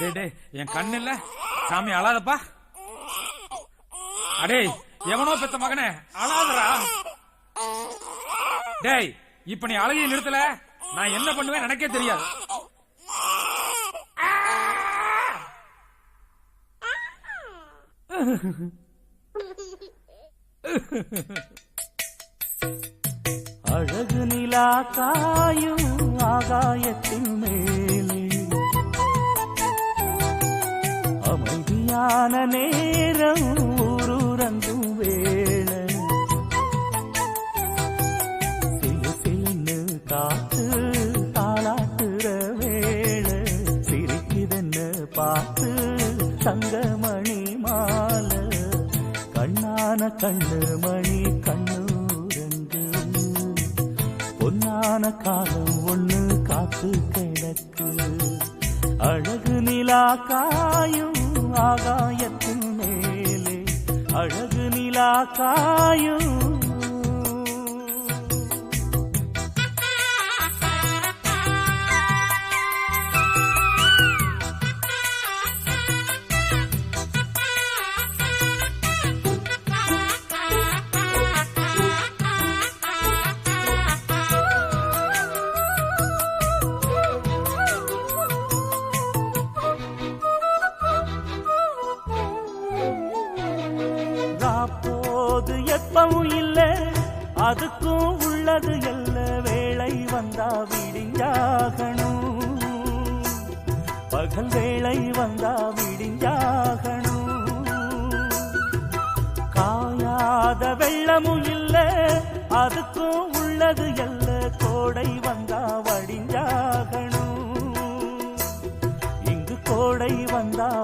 டே டேய் என் கண்ணு இல்ல சாமி அழாதப்பா. அடே எவனோ பெத்த மகனே அழாதடா. டேய் இப்ப நீ அழகிய நிறுத்தல. நான் என்ன பண்ணுவேன் எனக்கே தெரியாது. அழகு நிலா காயும் ஆகாயத்தின் மேல். அமைதியான நேரம் ஊரூரங்கும் வேளை சிலு சிலுன்னு காத்து தாளாட்டுற வேள சிரிக்குதுன்னு பார்த்து தங்கமணி மாலை. கண்ணான கண்ணு மணி கண்ணூரங்கு பொன்னான காலம் ஒண்ணு காத்து கிடக்கு. அழகு நிலா காயும் ஆகாயத்தின் மேலே அழகு நிலா காயும். அதுக்கும் உள்ளது எல்ல வேளை வந்தா விடிஞ்சாகணும். பகல் வேளை வந்தா விடிஞ்சாகணும். காயாத வெள்ளமும் இல்ல அதுக்கும் உள்ளது எல்ல கோடை வந்தா வடிஞ்சாகணும். இங்கு கோடை வந்தா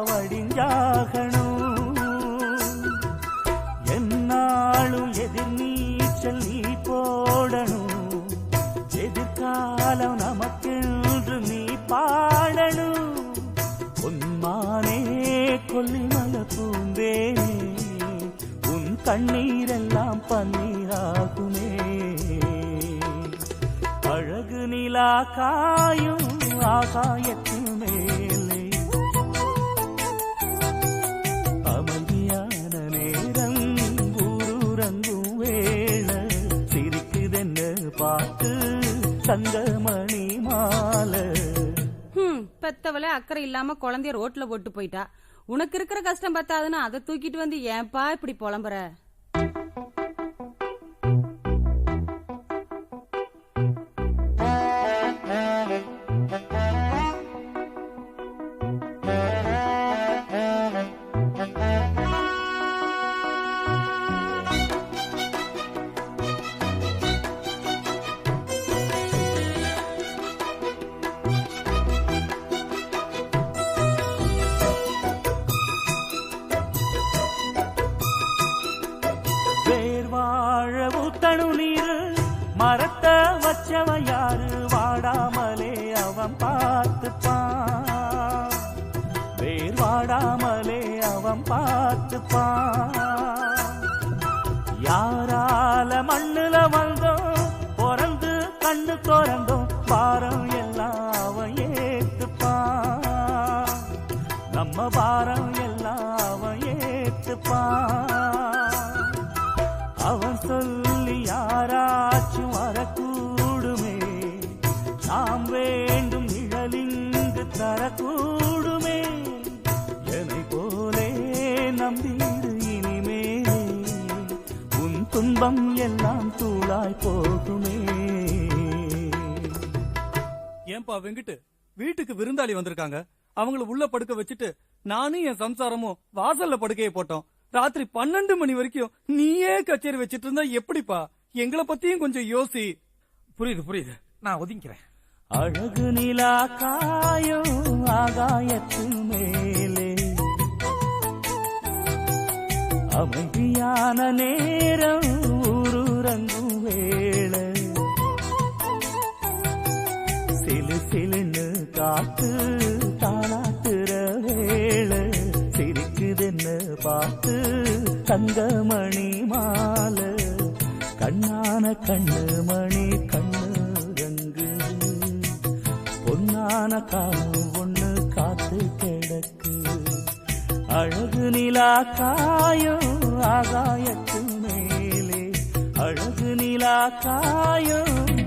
காலம் நமக்கென்று நீ பாடணும். உன்மானே கொல்லிமல பூந்தேனே உன் கண்ணீரெல்லாம் பன்னீராகுமே. அழகு நிலா காயும் ஆகாயத்தின் தங்கமணி மாலை பெத்தவளே அக்கறை இல்லாம குழந்தைய ரோட்ல போட்டு போயிட்டா. உனக்கு இருக்கிற கஷ்டம் பத்தாதுன்னு அதை தூக்கிட்டு வந்து ஏன்பா இப்படி புலம்புற? ஊத்தணு நீரு மரத்தை வச்சவன் யாரு வாடாமலே அவன் பார்த்துப்பான் வேர் வாடாமலே அவன் பார்த்துப்பான் யாரால மண்ணுல வந்தோம் பிறந்து கண்ணு திறந்தோம் பாரம் எல்லாம் அவன் ஏத்துப்பான் நம்ம பாரம் எல்லாம் அவன் ஏத்துப்பான் உன் துன்பம் எல்லாம் தூளாய் போகுமே. ஏன்பா வெங்கிட்டு? வீட்டுக்கு விருந்தாளி வந்திருக்காங்க. அவங்கள உள்ள படுக்க வச்சுட்டு நானும் என் சம்சாரமும் வாசல்ல படுக்கையை போட்டோம். ராத்திரி பன்னெண்டு மணி வரைக்கும் நீயே கச்சேரி வச்சிட்டு இருந்தா எப்படிப்பா? எங்களை பத்தியும் கொஞ்சம் யோசி. புரியுது புரியுது. நான் ஒதுங்கிக்கிறேன். அழகு நிலா காயும் ஆகாயத்தின் மேலே. அமைதியான நேரம் சிலு சிலுன்னு காத்து தாளாட்டுற வேளை சிரிக்குதுன்னு பார்த்து தங்கமணி மாலை. கண்ணான கண்ணு மணி கண்ணு ரங்கு பொன்னான காலம் ஒண்ணு காத்து கிடக்கு. அழகு நிலா காயும் ஆகாயத்து மேலே. அழகு நிலா காயும்